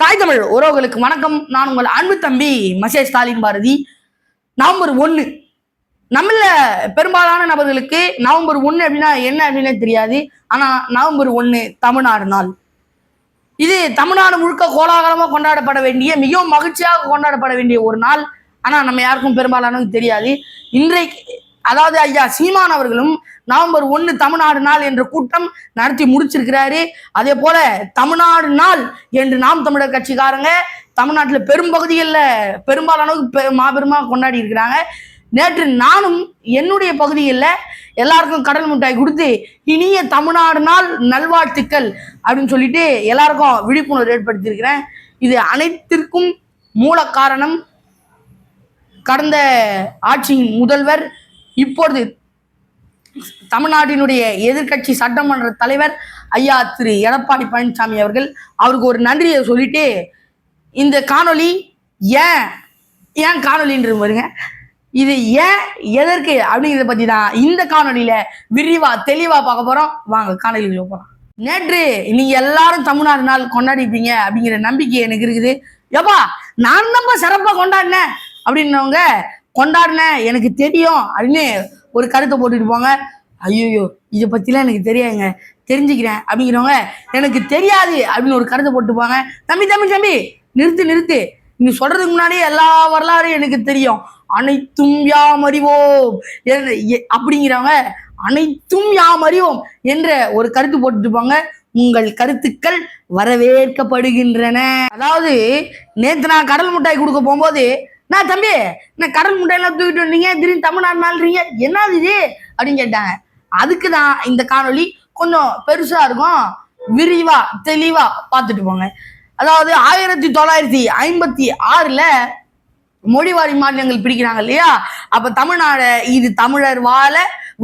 தாய் தமிழ் உறவுகளுக்கு வணக்கம். நான் உங்கள் அன்பு தம்பி மசே ஸ்டாலின் பாரதி. நவம்பர் ஒன்று நம்மள பெரும்பாலான நபர்களுக்கு நவம்பர் ஒன்று அப்படின்னா என்ன அப்படின்னே தெரியாது. ஆனால் நவம்பர் ஒன்று தமிழ்நாடு நாள். இது தமிழ்நாடு முழுக்க கோலாகலமாக கொண்டாடப்பட வேண்டிய மிகவும் மகிழ்ச்சியாக கொண்டாடப்பட வேண்டிய ஒரு நாள். ஆனால் நம்ம யாருக்கும் பெரும்பாலானவங்க தெரியாது. இன்றைக்கு அதாவது ஐயா சீமான் அவர்களும் நவம்பர் ஒன்று தமிழ்நாடு நாள் என்ற கூட்டம் நடத்தி முடிச்சிருக்கிறாரு. அதே போல தமிழ்நாடு நாள் என்று நாம் தமிழர் கட்சிக்காரங்க தமிழ்நாட்டில் பெரும்பகுதிகளில் பெரும்பாலானவங்க பெ மாபெருமாக கொண்டாடி இருக்கிறாங்க. நேற்று நானும் என்னுடைய பகுதியில் எல்லாருக்கும் கடல் மிட்டாய் கொடுத்து இனிய தமிழ்நாடு நாள் நல்வாழ்த்துக்கள் அப்படின்னு சொல்லிட்டு எல்லாருக்கும் விழிப்புணர்வு ஏற்படுத்தியிருக்கிறேன். இது அனைத்திற்கும் மூல காரணம் கடந்த ஆட்சியின் முதல்வர் இப்பொழுது தமிழ்நாட்டினுடைய எதிர்க்கட்சி சட்டமன்ற தலைவர் ஐயா திரு எடப்பாடி பழனிசாமி அவர்கள் அவருக்கு ஒரு நன்றியை சொல்லிட்டு இந்த காணொளி ஏன் ஏன் காணொலின்ற பாருங்க. இது ஏன் எதற்கு அப்படிங்கிறத பத்தி தான் இந்த காணொலியில் விரிவா தெளிவா பார்க்க போறோம். வாங்க காணொலிகளுக்கு போறோம் நேற்று நீங்க எல்லாரும் தமிழ்நாடு நாள் கொண்டாடிப்பீங்க அப்படிங்கிற நம்பிக்கை எனக்கு இருக்குது. ஏப்பா நான் தான்ப்பா சிறப்பா கொண்டாடினேன் அப்படின்னவங்க கொண்டாடினேன் எனக்கு தெரியும் அப்படின்னு ஒரு கருத்தை போட்டுட்டு போங்க. ஐயோ இதை பத்திலாம் எனக்கு தெரியாதுங்க. தெரிஞ்சுக்கிறேன் அப்படிங்கிறவங்க எனக்கு தெரியாது அப்படின்னு ஒரு கருத்தை போட்டுப்பாங்க தம்பி தம்பி தம்பி நிறுத்து நிறுத்து. நீ சொல்றதுக்கு முன்னாடியே எல்லா வரலாறும் எனக்கு தெரியும். அனைத்தும் யாம் அறிவோம் அப்படிங்கிறவங்க அனைத்தும் யாம் அறிவோம் என்ற ஒரு கருத்து போட்டுப்பாங்க உங்கள் கருத்துக்கள் வரவேற்கப்படுகின்றன. அதாவது நேற்று நான் கடல் மிட்டாய் கொடுக்க போகும்போது நான் தம்பி நான் கடல் முட்டையெல்லாம் தூக்கிட்டு வந்தீங்க திடீர்னு தமிழ்நாடு நாள்றீங்க என்னது இது? அப்படின்னு கேட்டாங்க. அதுக்கு தான் இந்த காணொளி கொஞ்சம் பெருசா இருக்கும். விரிவா தெளிவா பார்த்துட்டு போங்க. அதாவது ஆயிரத்தி தொள்ளாயிரத்தி ஐம்பத்தி ஆறுல மொழிவாரி மாநிலங்கள் பிரிக்கிறாங்க இல்லையா? அப்ப தமிழ்நாடு இது தமிழர் வாழ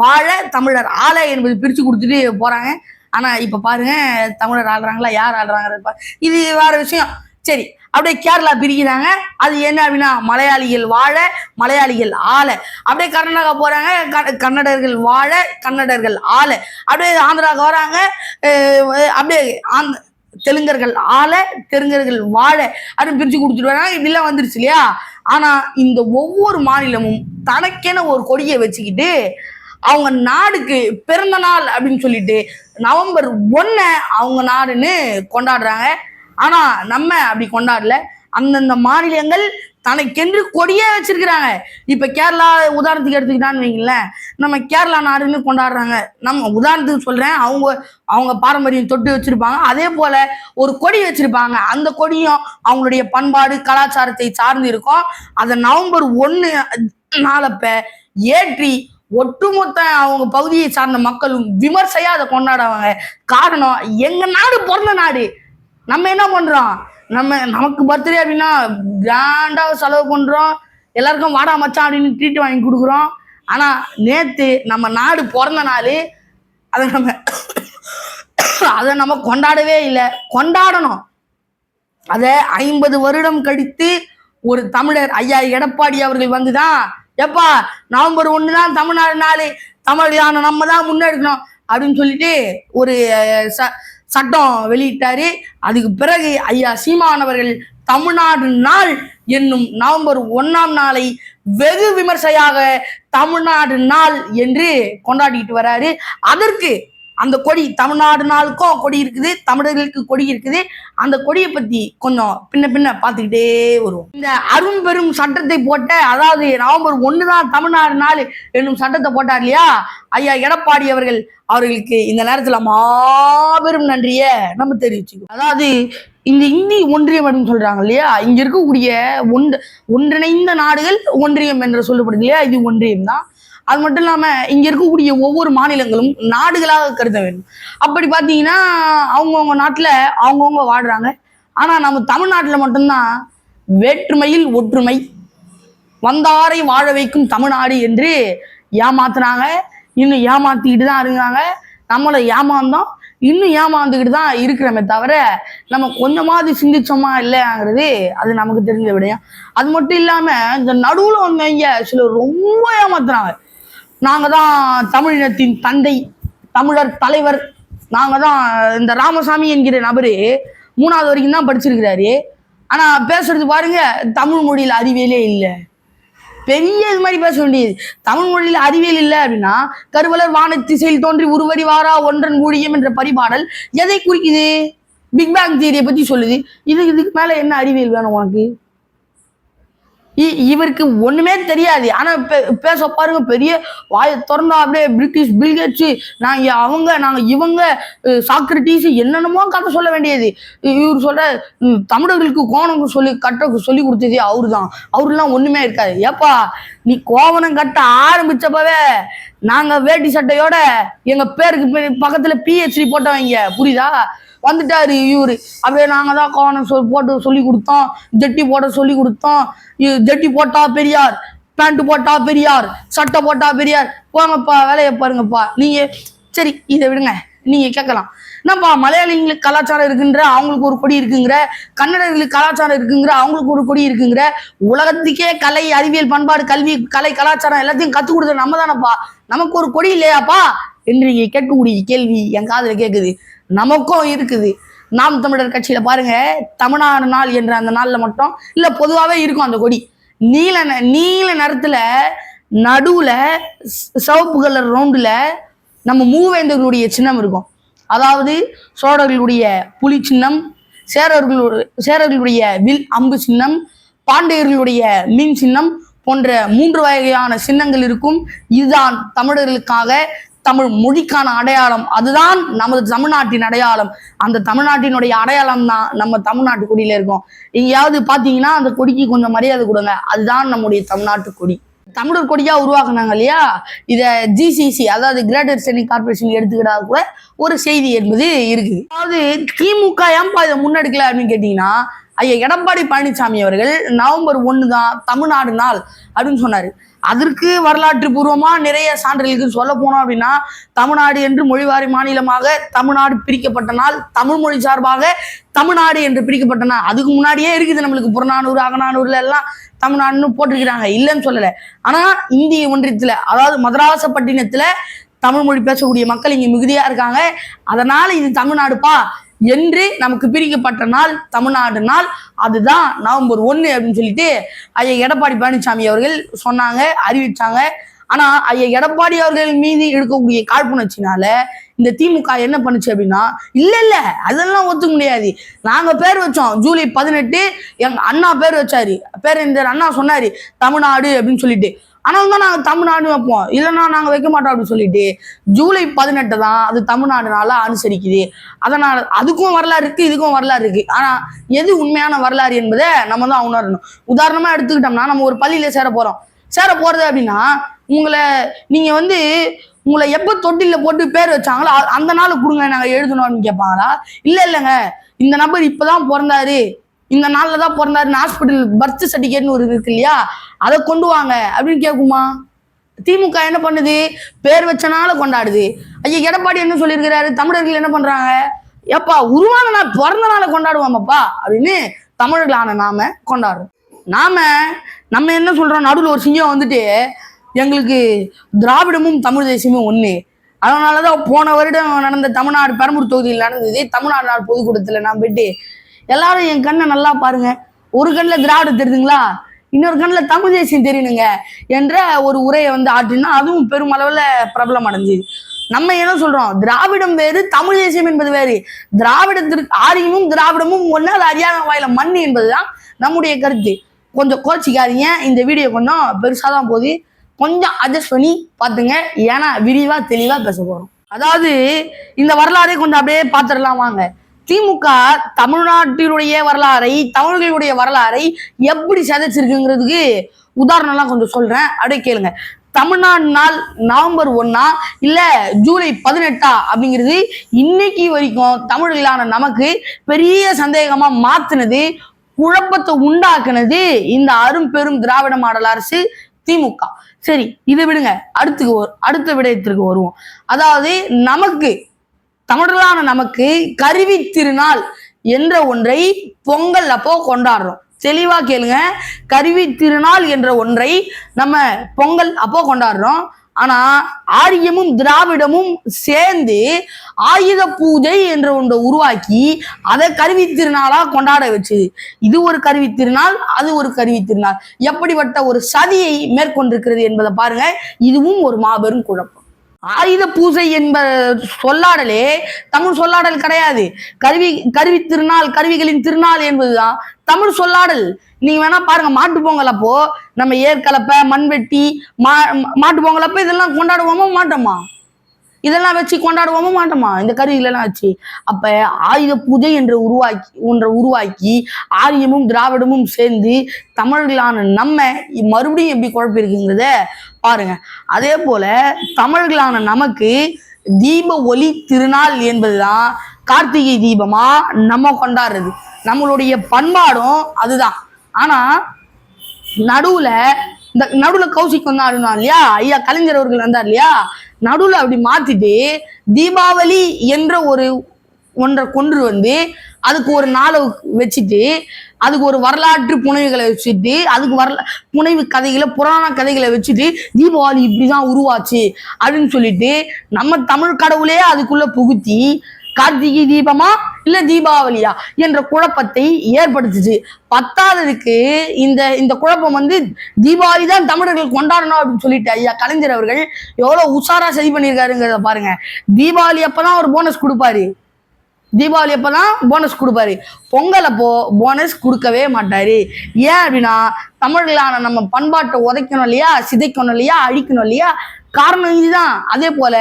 வாழ தமிழர் ஆள என்பது பிரிச்சு கொடுத்துட்டு போறாங்க. ஆனா இப்ப பாருங்க தமிழர் ஆடுறாங்களா யார் ஆடுறாங்க இது வேற விஷயம். சரி அப்படியே கேரளா பிரிக்கிறாங்க. அது என்ன அப்படின்னா மலையாளிகள் வாழ மலையாளிகள் ஆள. அப்படியே கர்நாடகா போறாங்க க- கன்னடர்கள் வாழ கன்னடர்கள் ஆள. அப்படியே ஆந்திராவுக்கு வராங்க அப்படியே ஆந்த தெலுங்கர்கள் ஆள தெலுங்கர்கள் வாழ அப்படின்னு பிரிச்சு கொடுத்துட்டு வராங்க. இப்படிலாம் வந்துருச்சு இல்லையா? ஆனா இந்த ஒவ்வொரு மாநிலமும் தனக்கென ஒரு கொடியை வச்சுக்கிட்டு அவங்க நாடுக்கு பிறந்த நாள் அப்படின்னு சொல்லிட்டு நவம்பர் ஒன்ன அவங்க நாடுன்னு கொண்டாடுறாங்க. ஆனா நம்ம அப்படி கொண்டாடல. அந்தந்த மாநிலங்கள் தனக்கென்று கொடியே வச்சிருக்கிறாங்க. இப்ப கேரளா உதாரணத்துக்கு எடுத்துக்கிட்டான்னு வைங்களேன். நம்ம கேரளா நாடுன்னு கொண்டாடுறாங்க. நம்ம உதாரணத்துக்கு சொல்றேன். அவங்க அவங்க பாரம்பரியம் தொட்டு வச்சிருப்பாங்க. அதே போல ஒரு கொடி வச்சிருப்பாங்க. அந்த கொடியும் அவங்களுடைய பண்பாடு கலாச்சாரத்தை சார்ந்து இருக்கும். அதை நவம்பர் ஒன்று நாளப்ப ஏற்றி ஒட்டுமொத்த அவங்க பகுதியை சார்ந்த மக்களும் விமர்சையா அதை கொண்டாடுவாங்க. காரணம் எங்க நாடு பிறந்த நாடு. நம்ம என்ன பண்றோம்? நம்ம நமக்கு பர்த்டே அப்படின்னா கிராண்டாக செலவு பண்றோம். எல்லாருக்கும் வாடா மச்சான் அப்படின்னு ட்ரீட் வாங்கி கொடுக்குறோம். ஆனா நேத்து நம்ம நாடு பிறந்த நாள் அதை நம்ம அதை நம்ம கொண்டாடவே இல்லை. கொண்டாடணும். அதை ஐம்பது வருடம் கழித்து ஒரு தமிழர் ஐயா எடப்பாடி அவர்கள் வந்துதான் எப்பா நவம்பர் ஒன்று தான் தமிழ்நாடு நாள் தமிழான நம்ம தான் முன்னெடுக்கணும் அப்படின்னு சொல்லிட்டு ஒரு ச சட்டம் வெளியிட்டாரு. அதுக்கு பிறகு ஐயா சீமானவர்கள் தமிழ்நாடு நாள் என்னும் நவம்பர் ஒன்றாம் நாளை வெகு விமர்சையாக தமிழ்நாடு நாள் என்று கொண்டாடிட்டு வராரு. அதற்கு அந்த கொடி தமிழ்நாடு நாளுக்கும் கொடி இருக்குது தமிழர்களுக்கு கொடி இருக்குது. அந்த கொடியை பத்தி கொஞ்சம் பின்ன பின்ன பார்த்துக்கிட்டே வருவோம். இந்த அருண் பெரும் சட்டத்தை போட்ட அதாவது நவம்பர் ஒன்று தான் தமிழ்நாடு நாள் என்னும் சட்டத்தை போட்டார் இல்லையா? ஐயா எடப்பாடி அவர்கள் அவர்களுக்கு இந்த நேரத்தில் மாபெரும் நன்றியை நம்ம தெரிவிச்சுக்கோ அதாவது இந்த இந்தி ஒன்றியம் அப்படின்னு சொல்றாங்க இல்லையா? இங்க இருக்கக்கூடிய ஒன்று ஒன்றிணைந்த நாடுகள் ஒன்றியம் என்று சொல்லப்படுது இல்லையா? இது ஒன்றியம் தான் அது மட்டும் இல்லாம இங்க இருக்கக்கூடிய ஒவ்வொரு மாநிலங்களும் நாடுகளாக கருத வேண்டும். அப்படி பார்த்தீங்கன்னா அவங்கவுங்க நாட்டுல அவங்கவுங்க வாடுறாங்க ஆனா நம்ம தமிழ்நாட்டுல மட்டும்தான் வேற்றுமையில் ஒற்றுமை வந்தாரை வாழ வைக்கும் தமிழ்நாடு என்று ஏமாத்துனாங்க இன்னும் ஏமாத்திக்கிட்டு தான் இருக்காங்க. நம்மளை ஏமாந்தோம். இன்னும் ஏமாந்துக்கிட்டு தான் இருக்கிறோமே தவிர நம்ம கொஞ்சமாவது சிந்திச்சோமா இல்லையாங்கிறது அது நமக்கு தெரிஞ்ச விடயம். அது மட்டும் இல்லாம இந்த நடுவுல வந்தவங்க சிலர் ரொம்ப ஏமாத்துறாங்க. நாங்கள் தான் தமிழினத்தின் தந்தை தமிழர் தலைவர். நாங்கள் தான் இந்த ராமசாமி என்கிற நபரு மூணாவது வரைக்கும் தான் படிச்சிருக்கிறாரு. ஆனால் பேசுறது பாருங்க தமிழ் மொழியில் அறிவியலே இல்லை. பெரிய இது மாதிரி பேச வேண்டியது. தமிழ் மொழியில் அறிவியல் இல்லை அப்படின்னா கருவலர் வானத்திசையில் தோன்றி உருவடி வாரா ஒன்றன் ஊழியம் என்ற பரிபாடல் எதை குறிக்குது? பிக் பேங் தியரியை பற்றி சொல்லுது. இது இதுக்கு மேலே என்ன அறிவியல் வேணும் உனக்கு? இவருக்கு ஒண்ணுமே தெரியாது. ஆனா பே- பேச பாருங்க பெரிய வாயை திறந்தா அப்படியே பிரிட்டிஷ் பில்கேட்ஸ் நாங்க அவங்க நாங்க இவங்க சாக்ரட்டிஸ் என்னென்னமோ கதை சொல்ல வேண்டியது. இவர் சொல்ற தமிழர்களுக்கு கோணம் சொல்லி கட்ட சொல்லி கொடுத்ததே அவரு தான் அவருலாம் ஒண்ணுமே இருக்காது. ஏப்பா நீ கோவணம் கட்ட ஆரம்பிச்சப்பவே நாங்க வேட்டி சட்டையோட எங்க பேருக்கு பக்கத்துல பிஹெச்டி போட்டவங்க புரியுதா? வந்துட்டாரு இவரு. அப்படியே நாங்க தான் கோணம் சொல் போட்டு சொல்லி கொடுத்தோம். ஜட்டி போட சொல்லி கொடுத்தோம். ஜட்டி போட்டா பெரியார். பேண்ட் போட்டா பெரியார். சட்டை போட்டா பெரியார். போங்கப்பா வேலையை பாருங்கப்பா. நீங்க சரி இதை விடுங்க. நீங்க கேட்கலாம். என்னப்பா மலையாளிங்களுக்கு கலாச்சாரம் இருக்குங்கிற அவங்களுக்கு ஒரு கொடி இருக்குங்கிற கன்னடர்களுக்கு கலாச்சாரம் இருக்குங்கிற அவங்களுக்கு ஒரு கொடி இருக்குங்கிற உலகத்துக்கே கலை அறிவியல் பண்பாடு கல்வி கலை கலாச்சாரம் எல்லாத்தையும் கத்துக் கொடுத்தது நம்ம தானப்பா நமக்கு ஒரு கொடி இல்லையாப்பா? என்று நீங்க கேட்கக்கூடிய கேள்வி என் காதில் கேக்குது. நமக்கும் இருக்குது. நாம் தமிழர் கட்சியில பாருங்க தமிழ்நாடு நாள் என்ற அந்த நாள்ல மட்டும் இல்ல பொதுவாகவே இருக்கும் அந்த கொடி. நீல ந- நீல நிறத்துல நடுவுல சிவப்பு கலர் ரவுண்டுல நம்ம மூவேந்தர்களுடைய சின்னம் இருக்கும். அதாவது சோழர்களுடைய புலி சின்னம் சேரர்களுடைய சேரர்களுடைய வில் அம்பு சின்னம் பாண்டியர்களுடைய மீன் சின்னம் போன்ற மூன்று வகையான சின்னங்கள் இருக்கும். இதுதான் தமிழர்களுக்காக தமிழ் மொழிக்கான அடையாளம் அதுதான் நமது தமிழ்நாட்டின் அடையாளம். அந்த தமிழ்நாட்டினுடைய அடையாளம் தான் நம்ம தமிழ்நாட்டு கொடியில இருக்கும். எங்கேயாவது பாத்தீங்கன்னா அந்த கொடிக்கு கொஞ்சம் மரியாதை கொடுங்க. அதுதான் நம்முடைய தமிழ்நாட்டு கொடி. தமிழர் கொடியா உருவாக்குனாங்க இல்லையா? இத ஜிசிசி அதாவது கிரேட்டர் சென்னை கார்பரேஷன் எடுத்துக்கிட்டா கூட ஒரு செய்தி என்பது இருக்குது. அதாவது திமுக ஏன்பா இதை முன்னெடுக்கல அப்படின்னு கேட்டீங்கன்னா ஐயா எடப்பாடி பழனிசாமி அவர்கள் நவம்பர் ஒன்று தான் தமிழ்நாடு நாள் அப்படின்னு சொன்னார். அதற்கு வரலாற்று பூர்வமா நிறைய சான்றுகளுக்கு சொல்ல போனோம் அப்படின்னா தமிழ்நாடு என்று மொழிவாரி மாநிலமாக தமிழ்நாடு பிரிக்கப்பட்ட நாள் தமிழ் மொழி சார்பாக தமிழ்நாடு என்று பிரிக்கப்பட்ட நாள். அதுக்கு முன்னாடியே இருக்குது நம்மளுக்கு புறநானூறு அகநானூறுல எல்லாம் தமிழ்நாடுன்னு போட்டிருக்கிறாங்க. இல்லைன்னு சொல்லலை. ஆனா இந்திய ஒன்றியத்தில் அதாவது மதராசப்பட்டினத்தில் தமிழ் மொழி பேசக்கூடிய மக்கள் இங்கே மிகுதியாக இருக்காங்க. அதனால இது தமிழ்நாடுப்பா. என்று நமக்கு பிரிக்கப்பட்ட நாள் தமிழ்நாடு நாள். அதுதான் நவம்பர் ஒன்று அப்படின்னு சொல்லிட்டு ஐயா எடப்பாடி பழனிசாமி அவர்கள் சொன்னாங்க அறிவிச்சாங்க. ஆனா ஐயா எடப்பாடி அவர்கள் மீது எடுக்கக்கூடிய காழ்ப்புணர்ச்சினால இந்த திமுக என்ன பண்ணுச்சு அப்படின்னா இல்ல இல்ல அதெல்லாம் ஒத்துக்க முடியாது. நாங்க பேர் வச்சோம் ஜூலை பதினெட்டு எங்க அண்ணா பேர் வச்சாரு. பேர் இந்த அண்ணா சொன்னாரு தமிழ்நாடு அப்படின்னு சொல்லிட்டு. ஆனால் தான் நாங்கள் தமிழ்நாடு வைப்போம். இல்லைன்னா நாங்கள் வைக்க மாட்டோம் அப்படின்னு சொல்லிட்டு ஜூலை பதினெட்டு தான் அது தமிழ்நாடு நாளா அனுசரிக்குது. அதனால் அதுக்கும் வரலாறு இருக்கு இதுக்கும் வரலாறு இருக்கு. ஆனால் எது உண்மையான வரலாறு என்பதை நம்ம தான் உணரணும். உதாரணமாக எடுத்துக்கிட்டோம்னா நம்ம ஒரு பள்ளியில் சேர போகிறோம் சேர போகிறது அப்படின்னா உங்களை நீங்கள் வந்து உங்களை எப்போ தொட்டிலில் போட்டு பேர் வச்சாங்களோ அந்த நாள் கொடுங்க நாங்கள் எழுதணும் அப்படின்னு கேட்பாங்களா? இல்லை இல்லைங்க. இந்த நபர் இப்பதான் பிறந்தாரு. இந்த நாளில் தான் பிறந்தாருன்னு ஹாஸ்பிட்டல் பர்த் சர்டிஃபிகேட்னு ஒரு இருக்கு இல்லையா? அதை கொண்டு வாங்க. அப்படின்னு கேட்குமா திமுக என்ன பண்ணுது? பேர் வச்சனால கொண்டாடுது. ஐயா எடப்பாடி என்ன சொல்லியிருக்கிறாரு? தமிழர்கள் என்ன பண்றாங்க? ஏப்பா உருவான நாள் பிறந்த நாளை கொண்டாடுவாமப்பா அப்படின்னு தமிழர்களான நாம கொண்டாடுறோம். நாம நம்ம என்ன சொல்றோம்? நடுவில் ஒரு சிங்கம் வந்துட்டு எங்களுக்கு திராவிடமும் தமிழ் தேசியமும் ஒன்று அதனாலதான் போன வருடம் நடந்த தமிழ்நாடு பெரம்பூர் தொகுதியில் நடந்தது. தமிழ்நாடு நாள் பொதுக்கூட்டத்துல நான் போயிட்டு எல்லாரும் என் கண்ணை நல்லா பாருங்க. ஒரு கண்ணில் திராவிடம் தெரியுதுங்களா? இன்னொரு கண்ணில் தமிழ் தேசியம் தெரியணுங்க என்ற ஒரு உரையை வந்து ஆற்றினா அதுவும் பெருமளவில் பிரபலம் அடைஞ்சுது. நம்ம என்ன சொல்றோம்? திராவிடம் வேறு தமிழ் தேசியம் என்பது வேறு. திராவிடத்திற்கு ஆரியமும் திராவிடமும் ஒன்று அது அறியாத வாயில மண் என்பதுதான் நம்முடைய கருத்து. கொஞ்சம் கோச்சிக்காதீங்க. இந்த வீடியோ கொஞ்சம் பெருசாக தான் போகுது. கொஞ்சம் அட்ஜஸ்ட் பண்ணி பார்த்துங்க. ஏன்னா விரிவாக தெளிவாக பேச போகிறோம் அதாவது இந்த வரலாறை கொஞ்சம் அப்படியே பார்த்துடலாம் வாங்க. திமுக தமிழ்நாட்டினுடைய வரலாறை தமிழர்களுடைய வரலாறை எப்படி சிதைச்சிருக்குங்கிறதுக்கு உதாரணம்லாம் கொஞ்சம் சொல்றேன். அப்படியே கேளுங்க. தமிழ்நாடு நாள் நவம்பர் ஒன்னா இல்ல ஜூலை பதினெட்டா அப்படிங்கிறது இன்னைக்கு வரைக்கும் தமிழர்களான நமக்கு பெரிய சந்தேகமா மாத்தினது குழப்பத்தை உண்டாக்குனது இந்த அரும் பெரும் திராவிட மாடல் அரசு திமுக. சரி இதை விடுங்க. அடுத்துக்கு அடுத்த விடயத்திற்கு வருவோம். அதாவது நமக்கு தமிழர்களான நமக்கு கருவி திருநாள் என்ற ஒன்றை பொங்கல் அப்போ கொண்டாடுறோம். தெளிவா கேளுங்க. கருவி திருநாள் என்ற ஒன்றை நம்ம பொங்கல் அப்போ கொண்டாடுறோம். ஆனா ஆரியமும் திராவிடமும் சேர்ந்து ஆயுத பூஜை என்ற ஒன்றை உருவாக்கி அதை கருவி திருநாளா கொண்டாட வச்சுது. இது ஒரு கருவி திருநாள் அது ஒரு கருவி திருநாள். எப்படிப்பட்ட ஒரு சதியை மேற்கொண்டிருக்கிறது என்பதை பாருங்க. இதுவும் ஒரு மாபெரும் குழப்பம். ஆயுத பூஜை என்ப சொல்லாடலே தமிழ் சொல்லாடல் கிடையாது. கருவி கருவி திருநாள் கருவிகளின் திருநாள் என்பதுதான் தமிழ் சொல்லாடல். நீங்க வேணா பாருங்க மாட்டு பொங்கல் அப்போ நம்ம ஏற்கலப்பை மண்வெட்டி மா மாட்டு பொங்கல் அப்போ இதெல்லாம் கொண்டாடுவோமா மாட்டோமா? இதெல்லாம் வச்சு கொண்டாடுவோமா மாட்டோமா? இந்த கருவிகளெல்லாம் வச்சு. அப்ப ஆயுத பூஜை என்று உருவாக்கி ஒன்றை உருவாக்கி ஆரியமும் திராவிடமும் சேர்ந்து தமிழர்களான நம்ம மறுபடியும் எப்படி குழப்பிருக்குங்கிறத பாருங்க. அதே போல தமிழர்களான நமக்கு தீப ஒளி திருநாள் என்பதுதான் கார்த்திகை தீபமா நம்ம கொண்டாடுறது. நம்மளுடைய பண்பாடும் அதுதான். ஆனா நடுவுல இந்த நடுவுல கௌசிக் வந்தாருனா இல்லையா? ஐயா கலைஞர் அவர்கள் வந்தார் இல்லையா? நடுவில் அப்படி மாத்திட்டு தீபாவளி என்ற ஒரு ஒன்றை கொண்டு வந்து அதுக்கு ஒரு நாளை வச்சுட்டு அதுக்கு ஒரு வரலாற்று புனைவுகளை வச்சுட்டு அதுக்கு வரல புனைவு கதைகளை புராண கதைகளை வச்சுட்டு தீபாவளி இப்படிதான் உருவாச்சு அப்படின்னு சொல்லிட்டு நம்ம தமிழ் கடவுளே அதுக்குள்ள புகுத்தி கார்த்திகை தீபமா இல்ல தீபாவளியா என்ற குழப்பத்தை ஏற்படுத்துச்சு. பத்தாததுக்கு இந்த இந்த குழப்பம் வந்து தீபாவளி தான் தமிழர்கள் கொண்டாடணும் அப்படின்னு சொல்லிட்டு ஐயா கலைஞர் அவர்கள் எவ்வளவு உஷாரா சரி பண்ணியிருக்காருங்கிறத பாருங்க. தீபாவளி அப்பதான் ஒரு போனஸ் கொடுப்பாரு. தீபாவளி அப்பதான் போனஸ் கொடுப்பாரு. பொங்கல் அப்போ போனஸ் கொடுக்கவே மாட்டாரு. ஏன் அப்படின்னா தமிழர்களான நம்ம பண்பாட்டை உதைக்கணும் இல்லையா? சிதைக்கணும் இல்லையா? அழிக்கணும் இல்லையா? காரணம் இதுதான். அதே போல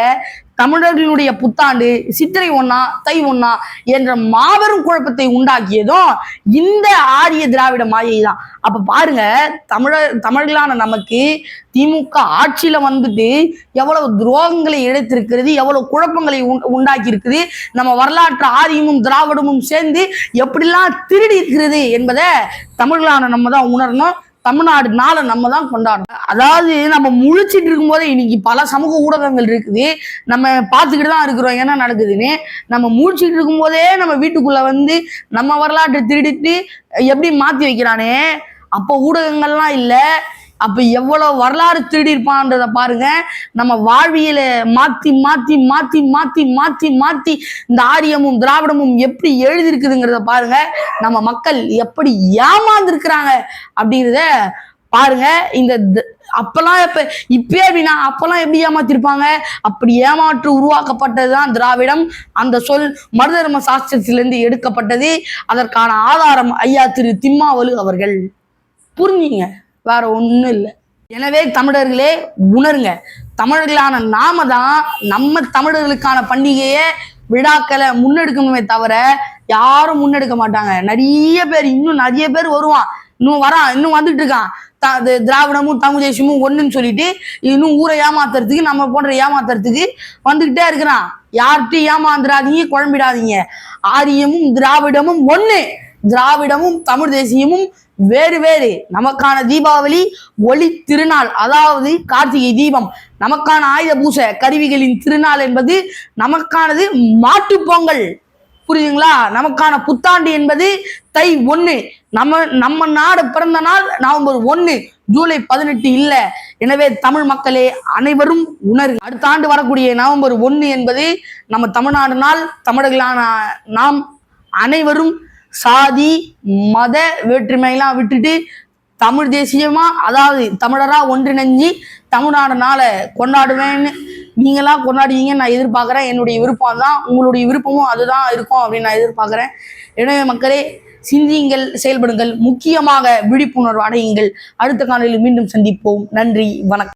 தமிழர்களுடைய புத்தாண்டு சித்திரை ஒன்னா தை ஒன்னா என்ற மாபெரும் குழப்பத்தை உண்டாக்கியதும் இந்த ஆரிய திராவிட மாயை தான். அப்ப பாருங்க தமிழர் தமிழர்களான நமக்கு திமுக ஆட்சியில வந்துட்டு எவ்வளவு துரோகங்களை இழைத்திருக்கிறது எவ்வளவு குழப்பங்களை உண்- உண்டாக்கி இருக்குது நம்ம வரலாற்று ஆரியமும் திராவிடமும் சேர்ந்து எப்படிலாம் திருடி இருக்கிறது என்பதை தமிழர்களான நம்ம தான் உணரணும். தமிழ்நாடு நாளை நம்ம தான் கொண்டாடணும். அதாவது நம்ம முழிச்சிட்டு இருக்கும்போதே இன்னைக்கு பல சமூக ஊடகங்கள் இருக்குது. நம்ம பார்த்துக்கிட்டு தான் இருக்கிறோம். என்ன நடக்குதுன்னு? நம்ம முழிச்சிட்டு இருக்கும்போதே நம்ம வீட்டுக்குள்ள வந்து நம்ம வரலாற்றை திருடிட்டு எப்படி மாத்தி வைக்கிறானே? அப்போ ஊடகங்கள்லாம் இல்லை. அப்ப எவ்வளவு வரலாறு திருடி இருப்பான்றத பாருங்க. நம்ம வாழ்வியல மாத்தி மாத்தி மாத்தி மாத்தி மாத்தி மாத்தி இந்த ஆரியமும் திராவிடமும் எப்படி எழுதியிருக்குதுங்கிறத பாருங்க. நம்ம மக்கள் எப்படி ஏமாந்துருக்கிறாங்க அப்படிங்கிறத பாருங்க. இந்த த- அப்பெல்லாம் இப்ப இப்பயே அப்படின்னா அப்பெல்லாம் எப்படி ஏமாத்திருப்பாங்க? அப்படி ஏமாற்று உருவாக்கப்பட்டதுதான் திராவிடம். அந்த சொல் மருதர்ம சாஸ்திரத்திலிருந்து எடுக்கப்பட்டது. அதற்கான ஆதாரம் ஐயா திரு திம்மாவலு அவர்கள். புரிஞ்சுங்க. வேற ஒன்றும் இல்லை. எனவே தமிழர்களே உணருங்க. தமிழர்களான நாம தான் நம்ம தமிழர்களுக்கான பண்டிகையை விழாக்களை முன்னெடுக்கணுமே தவிர யாரும் முன்னெடுக்க மாட்டாங்க. நிறைய பேர் இன்னும் நிறைய பேர் வருவான். இன்னும் வரான் இன்னும் வந்துட்டு இருக்கான். த- திராவிடமும் தமிழ் தேசியமும் ஒண்ணுன்னு சொல்லிட்டு இன்னும் ஊரை ஏமாத்துறதுக்கு நம்ம போன்ற ஏமாத்துறதுக்கு வந்துகிட்டே இருக்கிறான். யார்கிட்டயும் ஏமாந்துடாதீங்க குழம்பிடாதீங்க. ஆரியமும் திராவிடமும் ஒண்ணு. திராவிடமும் தமிழ் தேசியமும் வேறு வேறு. நமக்கான தீபாவளி ஒளி திருநாள். அதாவது கார்த்திகை தீபம். நமக்கான ஆயுத பூசை கருவிகளின் திருநாள் என்பது நமக்கானது மாட்டுப் பொங்கல். புரியுதுங்களா? நமக்கான புத்தாண்டு என்பது தை ஒன்று நம்ம நம்ம நாடு பிறந்த நாள் நவம்பர் ஒன்று ஜூலை பதினெட்டு இல்லை. எனவே தமிழ் மக்களே அனைவரும் உணர்வு அடுத்த ஆண்டு வரக்கூடிய நவம்பர் ஒன்று என்பது நம்ம தமிழ்நாடு நாள் தமிழர்களான நாம் அனைவரும் சாதி மத வேற்றுமையெல்லாம் விட்டுட்டு தமிழ் தேசியமா அதாவது தமிழரா ஒன்றிணைஞ்சு தமிழ்நாடுனால கொண்டாடுவேன்னு நீங்களாம் கொண்டாடுவீங்கன்னு நான் எதிர்பார்க்குறேன். என்னுடைய விருப்பம் தான் உங்களுடைய விருப்பமும் அதுதான் இருக்கும் அப்படின்னு நான் எதிர்பார்க்குறேன். எனவே மக்களே சிந்தியுங்கள் செயல்படுங்கள். முக்கியமாக விழிப்புணர்வு அடையுங்கள். அடுத்த காலையில் மீண்டும் சந்திப்போம். நன்றி வணக்கம்.